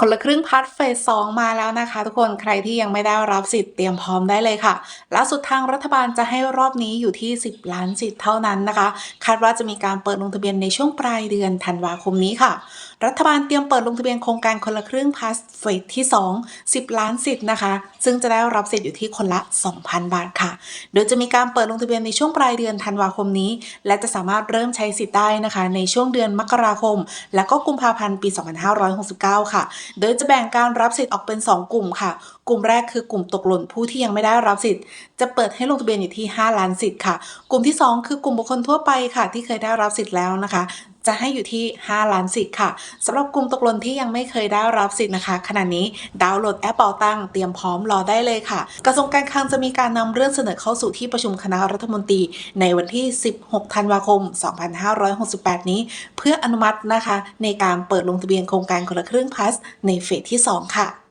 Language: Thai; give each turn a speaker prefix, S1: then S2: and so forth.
S1: คนละครึ่งพัดเฟสสองมาแล้วนะคะ ทุกคนใครที่ยังไม่ได้รับสิทธิ์เตรียมพร้อมได้เลยค่ะล่าสุดทางรัฐบาลจะให้รอบนี้อยู่ที่ 10 ล้านสิทธิ์เท่านั้นนะคะ คาดว่าจะมีการเปิดลงทะเบียนในช่วงปลายเดือนธันวาคมนี้ค่ะ รัฐบาลเตรียมเปิดลงทะเบียนโครงการคนละครึ่งพัสเฟสที่ 2 10 ล้านสิทธิ์นะคะ ซึ่งจะได้รับสิทธิ์อยู่ที่คนละ 2,000 บาทค่ะ โดยจะมีการเปิดลงทะเบียนในช่วงปลายเดือนธันวาคมนี้ และจะสามารถเริ่มใช้สิทธิ์ได้นะคะ ในช่วงเดือนมกราคม และก็กุมภาพันธ์ปี 2569 ค่ะโดยจะแบ่งการรับสิทธิ์ออกเป็น 2 กลุ่มค่ะ กลุ่มแรกคือกลุ่มตกหล่นผู้ที่ยังไม่ได้รับสิทธิ์ จะเปิดให้ลงทะเบียนอยู่ที่ 5 ล้านสิทธิ์ค่ะ กลุ่มที่ 2 คือกลุ่มบุคคลทั่วไปค่ะ ที่เคยได้รับสิทธิ์แล้วนะคะ จะให้อยู่ที่ 5 ล้านสิทธิ์ค่ะสำหรับกลุ่มตกหล่นที่ยังไม่เคยได้รับสิทธิ์นะคะขณะนี้ดาวน์โหลดแอปเป่าตังเตรียมพร้อมรอได้เลยค่ะ กระทรวงการคลังจะมีการนำเรื่องเสนอเข้าสู่ที่ประชุมคณะรัฐมนตรี ในวันที่ 16 ธันวาคม 2568 นี้ เพื่ออนุมัตินะคะ ในการเปิดลงทะเบียนโครงการคนละครึ่งพลัสในเฟสที่ 2 ค่ะ